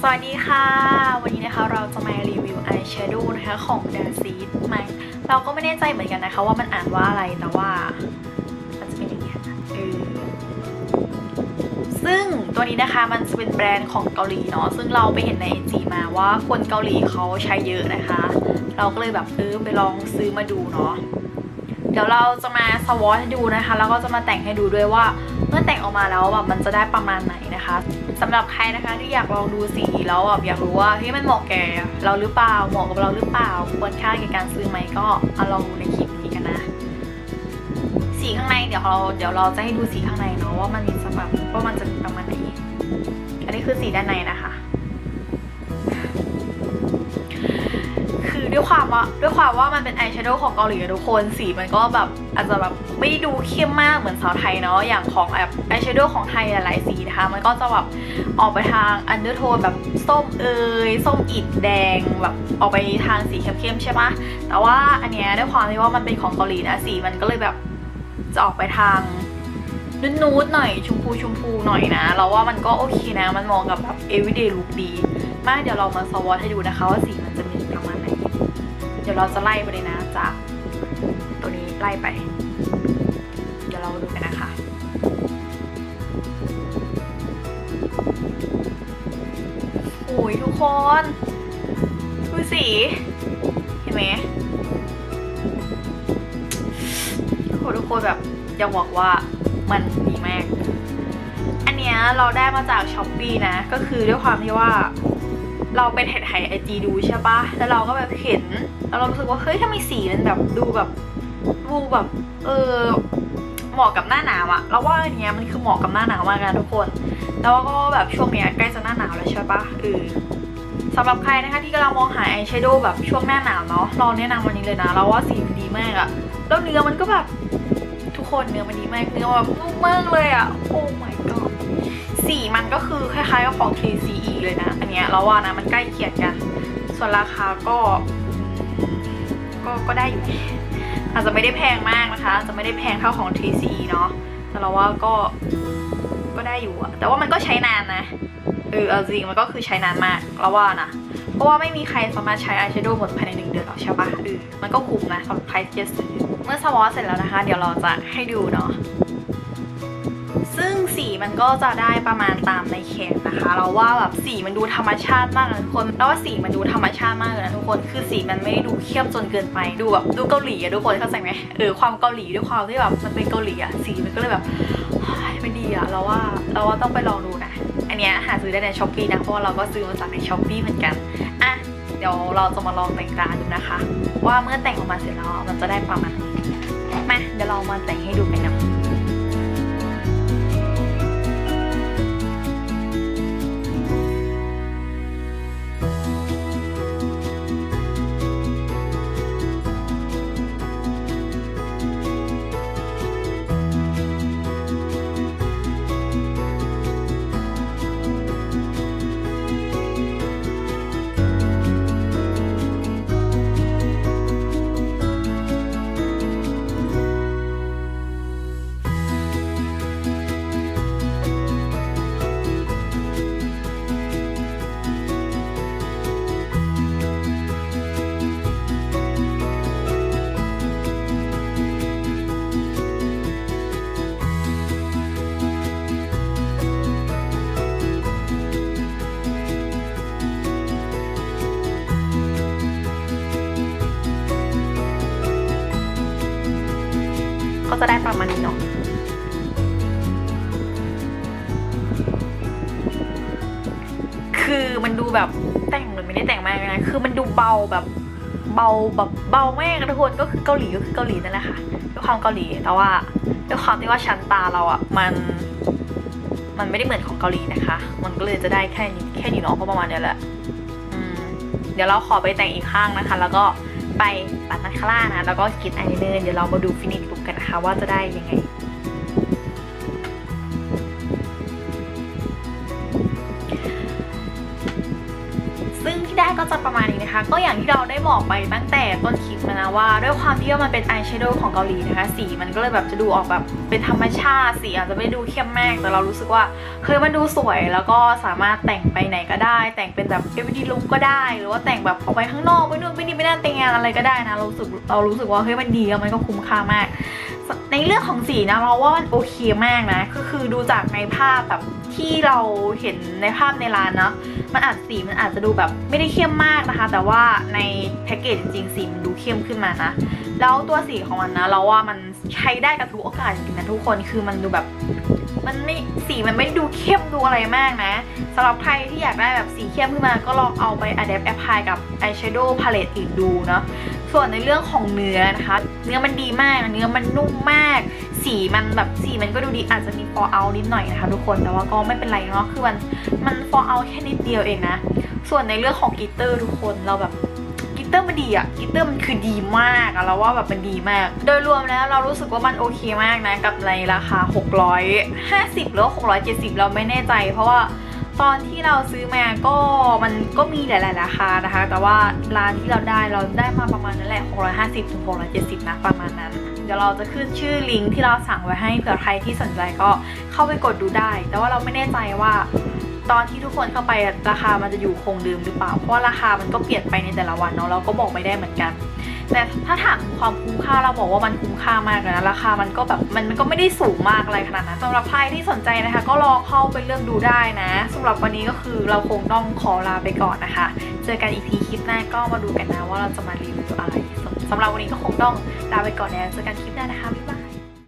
สวัสดีค่ะ วันนี้นะคะเราจะมารีวิวอายแชโดว์นะคะของ d a c e d ไหมเราก็ไม่แน่ใจเหมือนกันนะคะว่ามันอ่านว่าอะไรแต่ว่ามันจะเป็นอย่างนี้ยเออซึ่งตัวนี้นะคะมันจะเป็นแบรนด์ของเกาหลีเนาะซึ่งเราไปเห็นในไอจีมาว่าคนเกาหลีเขาใช้เยอะนะคะ เราก็เลยแบบเออไปลองซื้อมาดูเนาะเดี๋ยวเราจะมาสวอตให้ดูนะคะ แล้วก็จะมาแต่งให้ดูด้วยว่า เมื่อแต่งออกมาแล้วแบบมันจะได้ประมาณไหนนะคะ สำหรับใครนะคะที่อยากลองดูสีแล้วแบบอยากรู้ว่าเฮ้ยมันเหมาะแก่เราหรือเปล่าเหมาะกับเราหรือเปล่าควรค่าแก่การซื้อไหมก็เอาลองดูในคลิปนี้กันนะ สีข้างในเดี๋ยวเราเดี๋ยวเราจะให้ดูสีข้างในเนาะว่ามันมีสำหรับว่ามันจะประมาณไหนอันนี้คือสีด้านในนะคะ ด้วยความว่าด้วยความว่ามันเป็นอายแชโดว์ของเกาหลีทุกคนสีมันก็แบบอาจจะแบบไม่ดูเข้มมากเหมือนสาวไทยเนาะอย่างของแบบอายแชโดว์ของไทยหลายๆสีนะคะมันก็จะแบบออกไปทางอันเดอร์โทนแบบส้มเอยส้มอิดแดงแบบออกไปทางสีเข้มๆใช่ปะแต่ว่าอันเนี้ยด้วยความที่ว่ามันเป็นของเกาหลีนะสีมันก็เลยแบบจะออกไปทางนูดๆหน่อยชมพูชมพูหน่อยนะ เราว่ามันก็โอเคนะ มันมาะกับแบบ everyday look ดี มาเดี๋ยวเรามาสวอตให้ดูนะคะว่าสีมันจะมี ดี๋ยวเราจะไล่ไปเลยนะจากตัวนี้ไล่ไป เดี๋ยวเราดูกันนะคะโอ้ยทุกคนดูสี เห็นไหมโหทุกคนแบบอยากบอกว่ามันดีมาก อันเนี้ยเราได้มาจากช้อปปีนะ ก็คือด้วยความที่ว่า เราไปถ่ายถ่ายไอจีดูใช่ปะแล้วเราก็แบบเห็น แล้วเรารู้สึกว่าเฮ้ยถ้ามีสีมันแบบดูแบบดูแบบ เออเหมาะกับหน้าหนาวอะเราว่าอันเนี้ยมันคือเหมาะกับหน้าหนาวมากนะทุกคน แล้วก็แบบช่วงเนี้ยใกล้จะหน้าหนาวแล้วใช่ปะเออสำหรับใครนะคะที่กำลังมองหาอายแชโดว์แบบช่วงหน้าหนาวเนาะเราแนะนำวันนี้เลยนะเราว่าสีมันดีมากอะแล้วเนื้อมันก็แบบทุกคนเนื้อมันดีมากเนื้อแบบนุ่มมากเลยอะโอ้ my god สีมันก็คือคล้ายๆกับของ KCE เลยนะ อันเนี้ยเราว่านะมันใกล้เคียงกัน ส่วนราคาก็ ก็ก็ได้อยู่อาจจะไม่ได้แพงมากนะคะอาจจะไม่ได้แพงเท่าของ TCE เนาะแต่เราว่าก็ก็ได้อยู่อะแต่ว่ามันก็ใช้นานนะเออเอาจริงมันก็คือใช้นานมากเราว่านะ เพราะว่าไม่มีใครสามารถใช้อายแชโดว์หมดภายในหนึ่งเดือนหรอกใช่ปะเออมันก็คุ้มนะสำหรับใครที่จะซื้อเมื่อสวอเสร็จแล้วนะคะ เดี๋ยวเราจะให้ดูเนาะ สีมันก็จะได้ประมาณตามในแขนนะคะ เราว่าแบบสีมันดูธรรมชาติมากนะทุกคนแล้วว่าสีมันดูธรรมชาติมากเลยนะทุกคน คือสีมันไม่ได้ดูเข้มจนเกินไป ดูแบบดูเกาหลีอะทุกคนเข้าใจไหมเออความเกาหลีด้วยความที่แบบมันเป็นเกาหลีอะสีมันก็เลยแบบไม่ดีอะเราว่าเราว่าต้องไปลองดูนะ อันเนี้ยหาซื้อได้ในช้อปปีนะเพราะเราก็ซื้อมาจากในช้อปปีเหมือนกันอะเดี๋ยวเราจะมาลองแต่งตาดูนะคะ ว่าเมื่อแต่งออกมาเสร็จแล้วมันจะได้ประมาณไหนมาเดี๋ยวเรามาแต่งให้ดูกันนะ ณนี้เนาะคือมันดูแบบแต่งเหมือไม่ได้แต่งมากนะคือมันดูเบาแบบเบาแบบเบามากนะทุกคนก็คือเกาหลีก็คือเกาหลีนั่นแหละค่ะด้วยความเกาหลีแต่ว่าด้วยความที่ว่าชั้นตาเราอะ่ะมันมันไม่ได้เหมือนของเกาหลีนะคะ มันก็เลยจะได้แค่นี้แค่นี้เนาะก็ประมาณนี้แหละเดี๋ยวเราขอไปแต่งอีกข้างนะคะ แล้วก็ ไปปัดมันคาร่านะ แล้วก็กินไอเนอร์เดี๋ยวเรามาดูฟินิชลุกกันนะคะว่าจะได้ยังไง ซึ่งที่ไดกก็จะประมาณนี้นะคะ ก็อย่างที่เราได้บอกไปตั้งแต่ต้นคลิปนะว่า ด้วยความที่ว่ามันเป็นอายแชโดว์ของเกาหลีนะคะ สีมันก็เลยแบบจะดูออกแบบเป็นธรรมชาติ สีอาจจะไม่ดูเข้มมาก แต่เรารู้สึกว่าเฮ้ยมันดูสวยแล้วก็สามารถแต่งไปไหนก็ได้ แต่งเป็นแบบ everyday look ก็ได้ หรือว่าแต่งแบบออกไปข้างนอกไปนู่นไปนี่ไปนั่นแต่งงานอะไรก็ได้นะเรารู้สึกเรารู้สึกว่าเฮ้ยมันดีแล้วมันก็คุ้มค่ามาก ในเรื่องของสีนะเราว่ามันโอเคมากนะ ก็คือดูจากในภาพแบบที่เราเห็นในภาพในร้านเนาะมันอาจสีมันอาจจะดูแบบไม่ได้เข้มมากนะคะ แต่ว่าในแพ็กเกจจริงๆสีมันดูเข้มขึ้นมานะแล้วตัวสีของมันนะเราว่ามันใช้ได้กับทุกโอกาสจริงๆนะทุกคนคือมันดูแบบมันไม่สีมันไม่ดูเข้มดูอะไรมากนะสำหรับใครที่อยากได้แบบสีเข้มขึ้นมาก็ลองเอาไป adapt apply กับ eyeshadow palette อื่นดูเนาะ ส่วนในเรื่องของเนื้อนะคะ เนื้อมันดีมาก เนื้อมันนุ่มมาก สีมันแบบสีมันก็ดูดีอาจจะมี fall out นิดหน่อยนะคะทุกคนแต่ว่าก็ไม่เป็นไรเนาะคือมันมัน fall out แค่นิดเดียวเองนะ ส่วนในเรื่องของกลิตเตอร์ทุกคนเราแบบกลิตเตอร์มันดีอะกลิตเตอร์มันคือดีมากอะเราว่าแบบมันดีมาก โดยรวมแล้วเรารู้สึกว่ามันโอเคมากนะกับในราคา 650 หรือว่า670 เราไม่แน่ใจ เพราะว่า ตอนที่เราซื้อมาก็มันก็มีหลายๆราคานะคะ แต่ว่าร้านที่เราได้เราได้มาประมาณนั้นแหละ 650ถึง670 นะประมาณนั้น เดี๋ยวเราจะขึ้นชื่อลิงก์ที่เราสั่งไว้ให้เผื่อใครที่สนใจก็เข้าไปกดดูได้ แต่ว่าเราไม่แน่ใจว่า ตอนที่ทุกคนเข้าไปราคามันจะอยู่คงเดิมหรือเปล่า เพราะว่าราคามันก็เปลี่ยนไปในแต่ละวันเนาะเราก็บอกไม่ได้เหมือนกัน แต่ถ้าถามความคุ้มค่าเราบอกว่ามันคุ้มค่ามากเลยนะราคามันก็แบบมันมันก็ไม่ได้สูงมากอะไรขนาดนั้นสำหรับใครที่สนใจนะคะ ก็ลองเข้าไปเลือกดูได้นะสำหรับวันนี้ก็คือเราคงต้องขอลาไปก่อนนะคะ เจอกันอีกทีคลิปหน้าก็มาดูกันนะว่าเราจะมารีวิวอะไรสำสำหรับวันนี้ก็คงต้องลาไปก่อนแล้วเจอกันคลิปหน้านะคะบ๊ายบาย